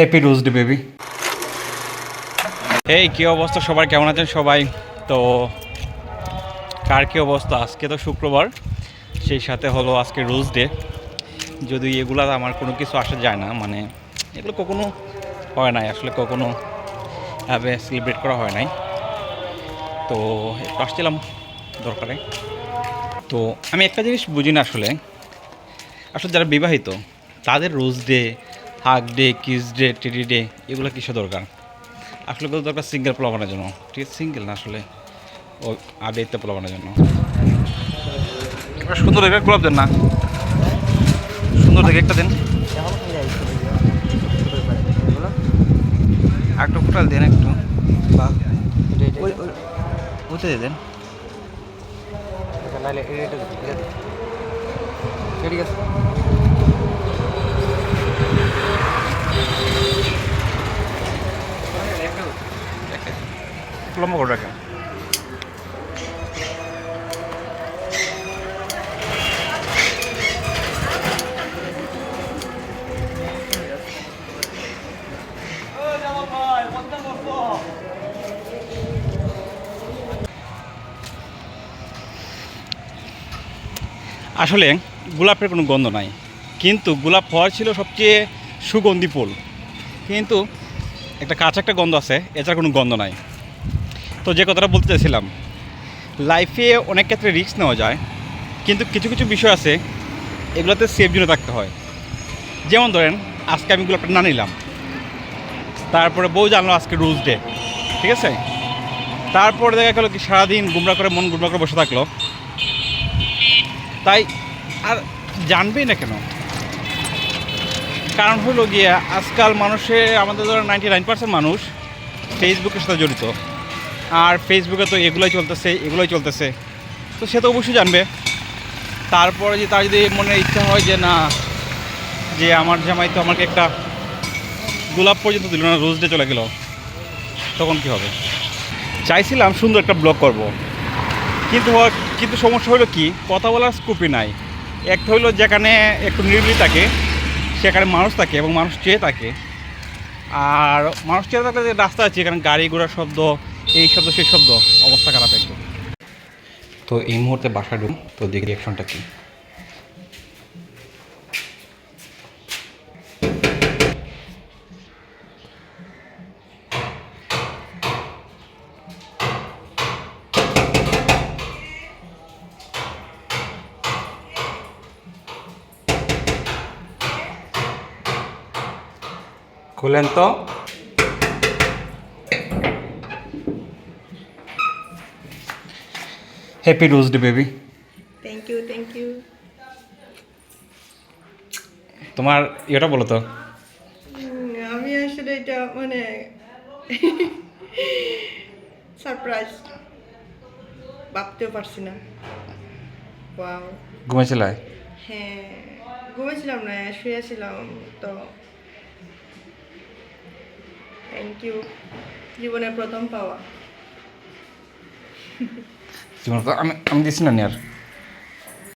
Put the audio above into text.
Happy rose day baby এই, কী অবস্থা? সবার কেমন আছেন? সবাই? তো কার কী অবস্থা? আজকে তো শুক্রবার, সেই সাথে হলো আজকে রোজ ডে যদি এগুলা আমার কোনো কিছু আসা যায় না মানে এগুলো কখনো হয় নাই, আসলে কখনো ভাবে সেলিব্রেট করা হয় নাই। তো একটু আসছিলাম দরকারে। তো আমি একটা জিনিস বুঝি না আসলে। আসলে যারা বিবাহিত, তাদের rose day hug day kiss day teddy day এগুলো কিসের দরকার? আসলে কত দরকার সিঙ্গেল প্লাবানোর জন্য। ঠিক আছে সিঙ্গেল না আসলে ও আবেগতে প্লাবানোর জন্য। সুন্দর দেখে গোলাপ দেন না। সুন্দর দেখে একটা দেন। একটু ফুটাল দেন একটু। ওতে দিয়ে দেন। ঠিক আছে। লম্বা করে রাখেন আসলে গোলাপের কোনো গন্ধ নাই, কিন্তু গোলাপ হওয়ার ছিল সবচেয়ে সুগন্ধি ফুল। কিন্তু একটা কাঁচা একটা গন্ধ আছে এছাড়া কোনো গন্ধ নাই। তো যে কথাটা বলতে চাইছিলাম লাইফে অনেক ক্ষেত্রে রিস্ক নেওয়া যায়, কিন্তু কিছু কিছু বিষয় আছে, এগুলোতে সেফ জন্য থাকতে হয়। যেমন ধরেন, আজকে আমি গোলাপটা না নিলাম। তারপরে বউ জানলো আজকে রুলস ডে ঠিক আছে? তারপরে দেখা গেলো কি সারাদিন গুমরা করে মন গুমরা করে বসে থাকল। তাই আর জানবেই না কেন? কারণ হলো গিয়ে আজকাল মানুষের আমাদের ধরো নাইনটি নাইন পার্সেন্ট মানুষ ফেসবুকের সাথে জড়িত। আর ফেসবুকে তো এগুলোই চলতেছে এগুলোই চলতেছে। তো সে তো অবশ্যই জানবে। তারপরে যে তার যদি মনে ইচ্ছা হয় যে না, যে আমার জামাই তো আমাকে একটা গোলাপ পর্যন্ত দিল না রোজ ডে চলে গেল, তখন কি হবে? চাইছিলাম সুন্দর একটা ব্লগ করব। কিন্তু কিন্তু সমস্যা হলো কি, কথা বলার স্কোপই নাই। একটা হলো যেখানে একটু নিরিবিলি থাকে, সেখানে মানুষ থাকে এবং মানুষ চেয়ে থাকে। আর মানুষ চেয়ে থাকলে যে রাস্তা আছে, এখানে গাড়ি ঘোড়ার শব্দ এই শব্দ, সেই শব্দ, অবস্থা খারাপ একদম। তো এই মুহূর্তে বাসা ঢুক তো দেখি রিয়াকশনটা কি? খুলেন তো। Happy rose day baby thank you thank you তোমার ইয়েটা বলো তো। আমি আসলে এটা মানে সারপ্রাইজ ভাবতেও পারছি না। ওয়াও ঘুমাইছিলাই? হ্যাঁ ঘুমেছিলাম না শুয়েছিলাম তো থ্যাংক ইউ জীবনের প্রথম পাওয়া। আমি আমি দিচ্ছি না নেয়ার।